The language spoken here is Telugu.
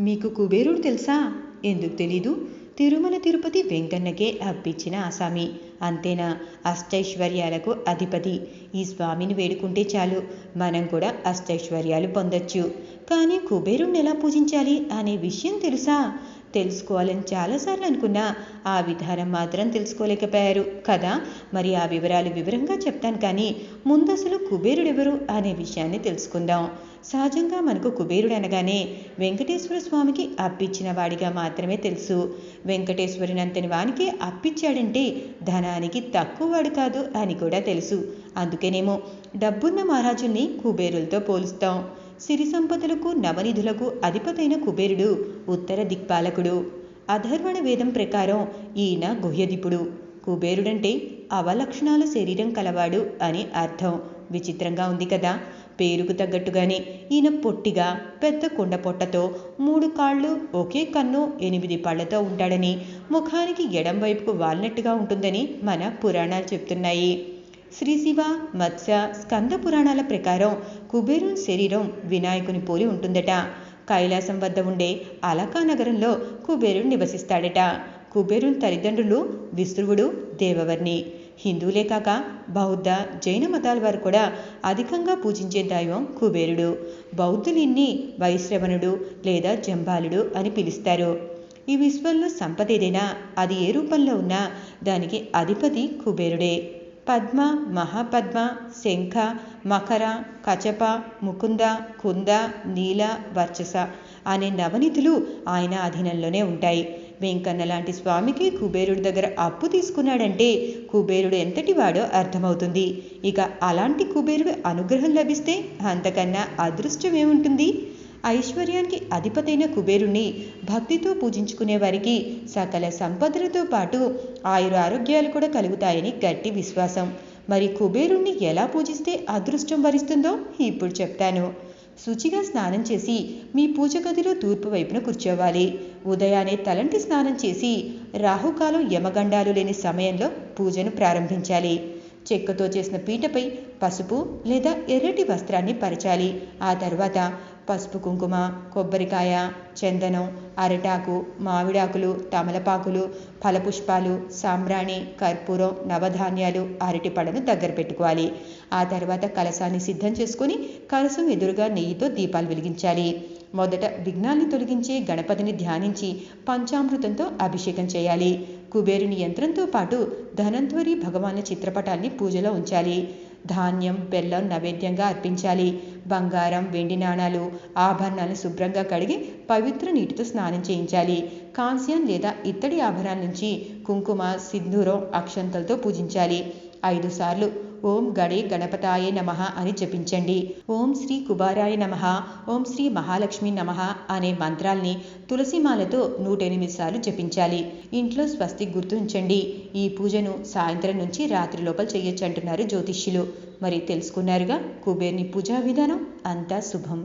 మీకు కుబేరుడు తెలుసా? ఎందుకు తెలీదు? తిరుమల తిరుపతి వెంకన్నకే అప్పించిన ఆసామి. అంతేనా? అష్టైశ్వర్యాలకు అధిపతి. ఈ స్వామిని వేడుకుంటే చాలు. మనం కూడా అష్టైశ్వర్యాలు పొందొచ్చు. కానీ కుబేరుణ్ణి ఎలా పూజించాలి అనే విషయం తెలుసా? తెలుసుకోవాలని చాలాసార్లు అనుకున్నా ఆ విధానం మాత్రం తెలుసుకోలేకపోయారు. కదా? మరి ఆ వివరాలు వివరంగా చెప్తాను కానీ ముందు అసలు అనే విషయాన్ని తెలుసుకుందాం. సహజంగా మనకు కుబేరుడు అనగానే వెంకటేశ్వర స్వామికి అప్పిచ్చిన వాడిగా మాత్రమే తెలుసు. వెంకటేశ్వరునంతని వానికి అప్పిచ్చాడంటే ధనానికి తక్కువ వాడు కాదు అని కూడా తెలుసు. అందుకేనేమో డబ్బున్న మహారాజుల్ని కుబేరులతో పోలుస్తాం. సిరి సంపదలకు నవనిధులకు అధిపతైన కుబేరుడు ఉత్తర దిక్పాలకుడు. అధర్వణ వేదం ప్రకారం ఈయన గుహ్యదీపుడు. కుబేరుడంటే అవలక్షణాల శరీరం కలవాడు అని అర్థం. విచిత్రంగా ఉంది కదా. పేరుకు తగ్గట్టుగానే ఈయన పొట్టిగా పెద్ద కొండ పొట్టతో మూడు కాళ్ళు ఒకే కన్ను ఎనిమిది పళ్ళతో ఉంటాడని ముఖానికి ఎడం వైపుకు వాలినట్టుగా ఉంటుందని మన పురాణాలు చెప్తున్నాయి. శ్రీశివ మత్స్య స్కంద పురాణాల ప్రకారం కుబేరుని శరీరం వినాయకుని పోలి ఉంటుందట. కైలాసం వద్ద ఉండే అలకా నగరంలో కుబేరుడు నివసిస్తాడట. కుబేరుని తల్లిదండ్రులు విశ్రువుడు దేవవర్ణి. హిందువులే కాక బౌద్ధ జైన మతాల వారు కూడా అధికంగా పూజించే దైవం కుబేరుడు. బౌద్ధులిన్ని వైశ్రవణుడు లేదా జంబాలుడు అని పిలుస్తారు. ఈ విశ్వంలో సంపద ఏదైనా అది ఏ రూపంలో ఉన్నా దానికి అధిపతి కుబేరుడే. పద్మ మహాపద్మ శంఖ మకర కచప ముకుంద కుంద నీల వర్చస అనే నవనిధులు ఆయన అధీనంలోనే ఉంటాయి. వెంకన్న లాంటి స్వామికి కుబేరుడి దగ్గర అప్పు తీసుకున్నాడంటే కుబేరుడు ఎంతటి వాడో అర్థమవుతుంది. ఇక అలాంటి కుబేరుడు అనుగ్రహం లభిస్తే అంతకన్నా అదృష్టం ఏముంటుంది? ఐశ్వర్యానికి అధిపతైన కుబేరుణ్ణి భక్తితో పూజించుకునే వారికి సకల సంపదలతో పాటు ఆయుర ఆరోగ్యాలు కూడా కలుగుతాయని గట్టి విశ్వాసం. మరి కుబేరుణ్ణి ఎలా పూజిస్తే అదృష్టం వరిస్తుందో ఇప్పుడు చెప్తాను. శుచిగా స్నానం చేసి మీ పూజ గదిలో తూర్పు వైపున కూర్చోవాలి. ఉదయాన్నే తలంటి స్నానం చేసి రాహుకాలం యమగండాలు లేని సమయంలో పూజను ప్రారంభించాలి. చెక్కతో చేసిన పీటపై పసుపు లేదా ఎర్రటి వస్త్రాన్ని పరచాలి. ఆ తర్వాత పసుపు కుంకుమ కొబ్బరికాయ చందనం అరటాకు మామిడాకులు తమలపాకులు ఫలపుష్పాలు సాంబ్రాణి కర్పూరం నవధాన్యాలు అరటి పడను దగ్గర పెట్టుకోవాలి. ఆ తర్వాత కలసాన్ని సిద్ధం చేసుకొని కలసం ఎదురుగా నెయ్యితో దీపాలు వెలిగించాలి. మొదట విఘ్నాన్ని తొలగించే గణపతిని ధ్యానించి పంచామృతంతో అభిషేకం చేయాలి. కుబేరుని యంత్రంతో పాటు ధనంత్వరి భగవాన్ల చిత్రపటాన్ని పూజలో ఉంచాలి. ధాన్యం బెల్లం నైవేద్యంగా అర్పించాలి. బంగారం వెండి నాణాలు ఆభరణాలను శుభ్రంగా కడిగి పవిత్ర నీటితో స్నానం చేయించాలి. కాంస్యం లేదా ఇత్తడి ఆభరణాల నుంచి కుంకుమ సింధూరం అక్షంతలతో పూజించాలి. ఐదు సార్లు ఓం గడే గణపతాయ నమ అని జపించండి. ఓం శ్రీ కుబారాయ నమ ఓం శ్రీ మహాలక్ష్మి నమ అనే మంత్రాల్ని తులసిమాలతో నూట ఎనిమిది సార్లు జపించాలి. ఇంట్లో స్వస్తి గుర్తుంచండి. ఈ పూజను సాయంత్రం నుంచి రాత్రి లోపల చేయొచ్చు అంటున్నారు జ్యోతిష్యులు. మరి తెలుసుకున్నారుగా కుబేర్ని పూజా విధానం? అంతా శుభం.